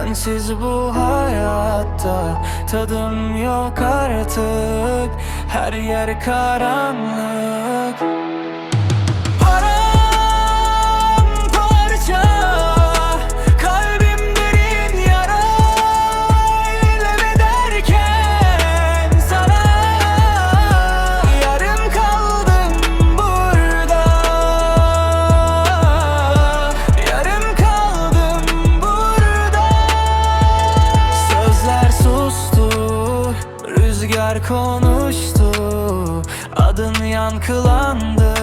Sensiz bu hayatta tadım yok artık. Her yer karanlık Rüzgar konuştu Adın yankılandı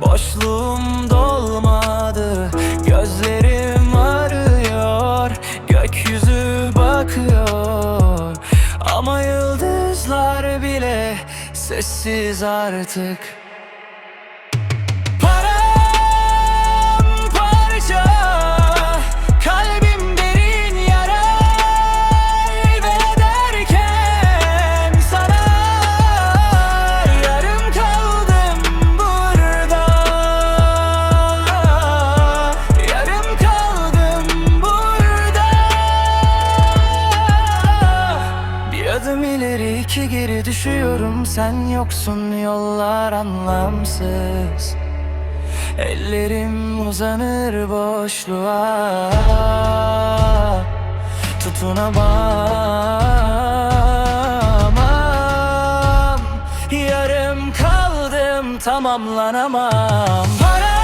Boşluğum dolmadı Gözlerim arıyor Gökyüzü bakıyor. Ama yıldızlar bile Sessiz artık adım ileri iki geri düşüyorum. Sen yoksun yollar anlamsız. Ellerim uzanır boşluğa. Tutunamam. Yarım kaldım tamamlanamam. Para